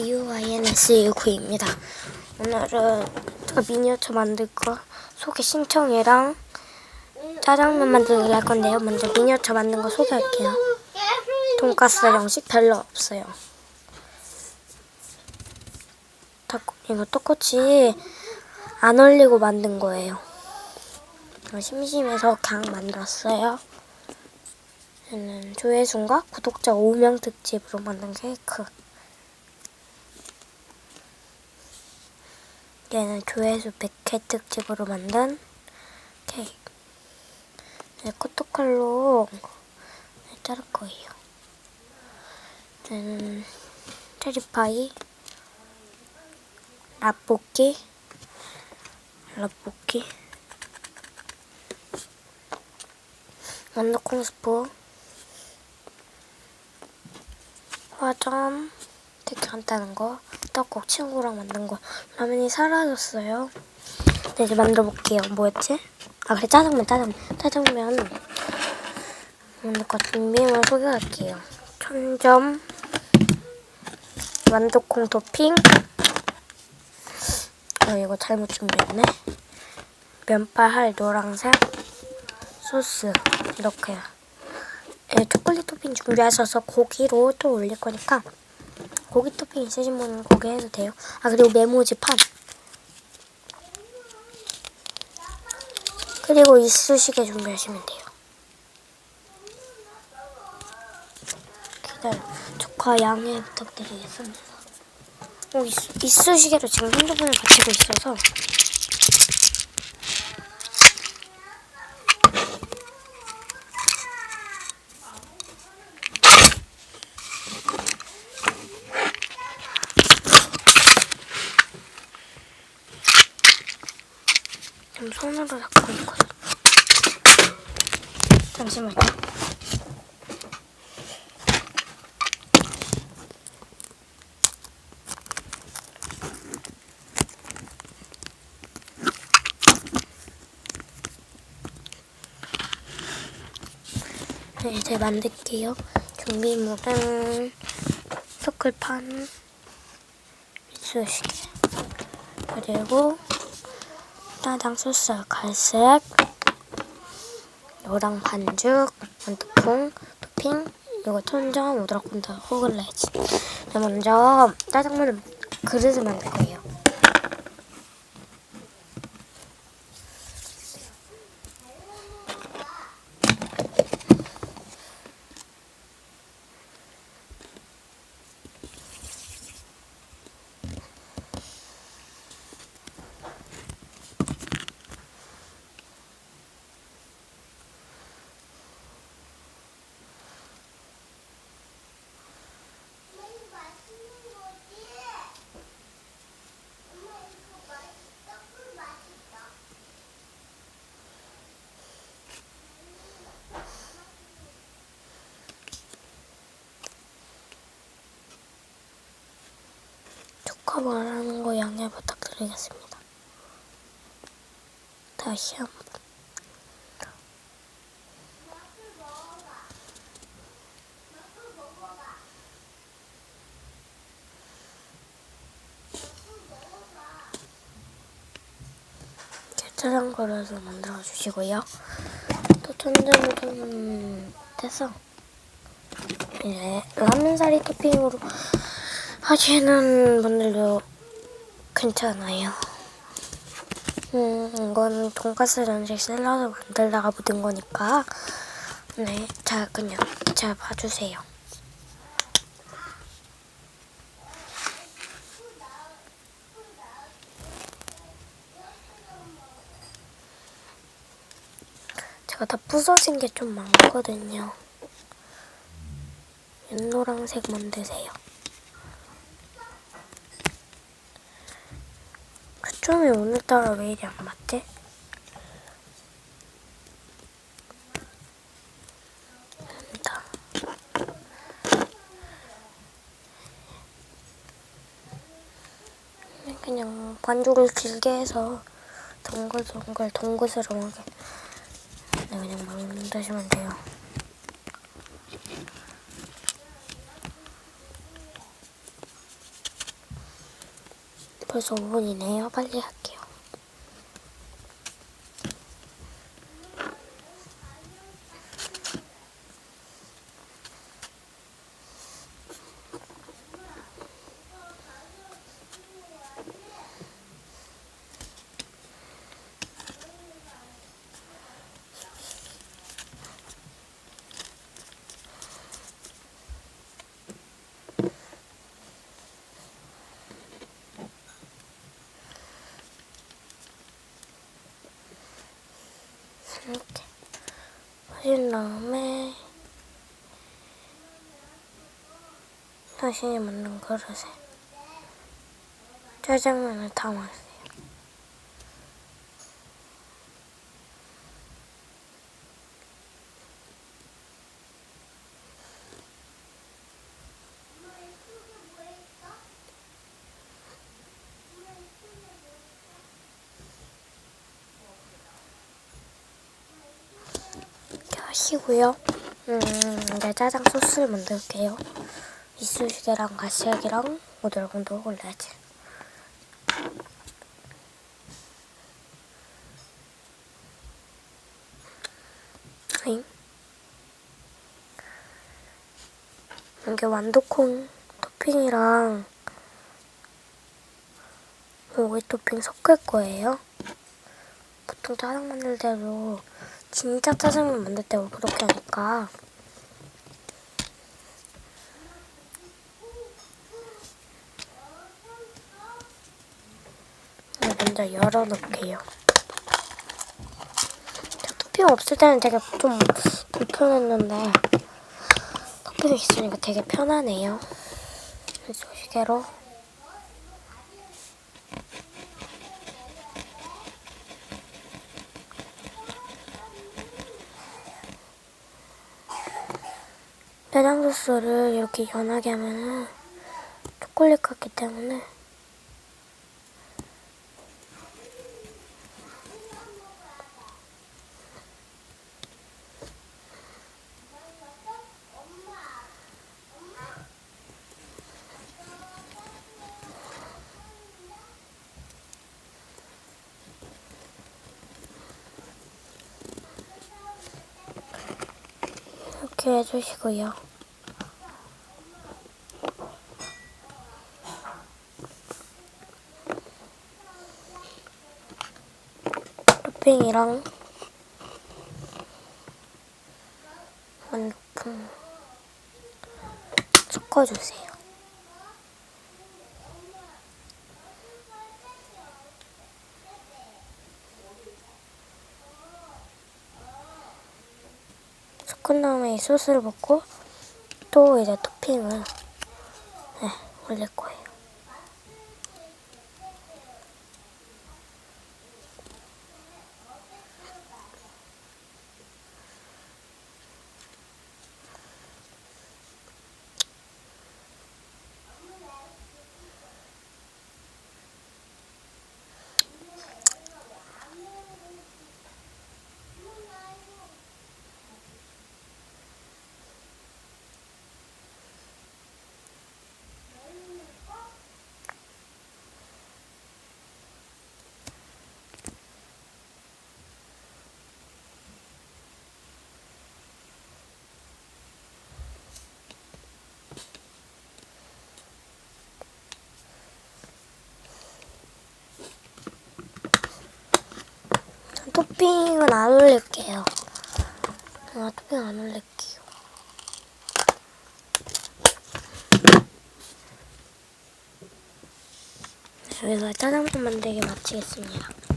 BUINS19입니다. 오늘은 제가 미니어처 만들 거 소개 신청이랑 짜장면 만들기를 할 건데요. 먼저 미니어처 만든 거 소개할게요. 돈가스 양식 별로 없어요. 닭- 이거 떡꼬치 안 올리고 만든 거예요. 심심해서 그냥 만들었어요. 얘는 조회수인가 구독자 5명 특집으로 만든 케이크. 얘는 조회수 100회 특집으로 만든 케이크. 네, 코토칼로 자를 거예요. 얘는 체리파이, 라볶이, 라볶이, 완두콩 스프, 화점, 되게 간단한 거, 떡국 친구랑 만든 거, 라면이 사라졌어요. 네, 이제 만들어 볼게요. 뭐였지? 아, 그래, 짜장면, 짜장면. 짜장면. 만들 것 준비물 소개할게요. 천점, 완두콩 토핑, 어, 이거 잘못 준비했네. 면발할 노란색, 소스, 이렇게요. 예, 초콜릿 토핑 준비하셔서 고기로 또 올릴 거니까 고기 토핑 있으신 분은 고기 해도 돼요. 아 그리고 메모지 판 그리고 이쑤시개 준비하시면 돼요. 기다려. 조카 양해 부탁드리겠습니다. 어, 이쑤, 이쑤시개로 지금 핸드폰을 받치고 있어서 좀 손으로 잡고 있거든. 잠시만요. 네, 이제 만들게요. 준비물은 소클판, 이쑤시개, 그리고 짜장 소스 갈색, 노랑 반죽, 완두콩, 토핑, 이거 천점, 오드라콘다, 호글레지. 네, 먼저 짜장면을 그릇을 만들 거예요. 조카 말하는 거 양해 부탁드리겠습니다. 다시 한 번. 짜장 그릇을 만들어 주시고요. 또 천재무좀 돼서 이제 라면 사리 토핑으로 하시는 분들도 괜찮아요. 음, 이건 돈가스 전식 샐러드 만들다가 묻은 거니까 네, 자 그냥 잘 봐주세요. 제가 다 부서진 게 좀 많거든요. 연노랑색 만드세요. 초점이 오늘따라 왜 이리 안 맞지? 됩니다. 그냥 반죽을 길게 해서 동글동글 동그스름하게 네, 그냥 만드시면 돼요. 벌써 5분이네요. 빨리 할게요. 이렇게 하신 다음에 자신이 만든 그릇에 짜장면을 담았어요. 하시고요. 음, 이제 짜장 소스를 만들게요. 이쑤시개랑 가시약이랑 오돌공도 올려야지. 잉? 이게 완두콩 토핑이랑 오이 토핑 섞을 거예요. 보통 짜장 만들 때도 진짜 짜장면 만들 때 그렇게 하니까 네, 먼저 열어놓을게요. 자, 토핑 없을 때는 되게 좀 불편했는데 토핑 있으니까 되게 편하네요. 소시개로 짜장 소스를 이렇게 연하게 하면은 초콜릿 같기 때문에 이렇게 해주시고요. 토핑이랑 완두콩 섞어주세요. 섞은 다음에 이 소스를 붓고 또 이제 토핑을 네, 올릴 거예요. 전 토핑은 안 올릴게요. 아, 토핑 안 올릴게요. 여기서 짜장면 만들기 마치겠습니다.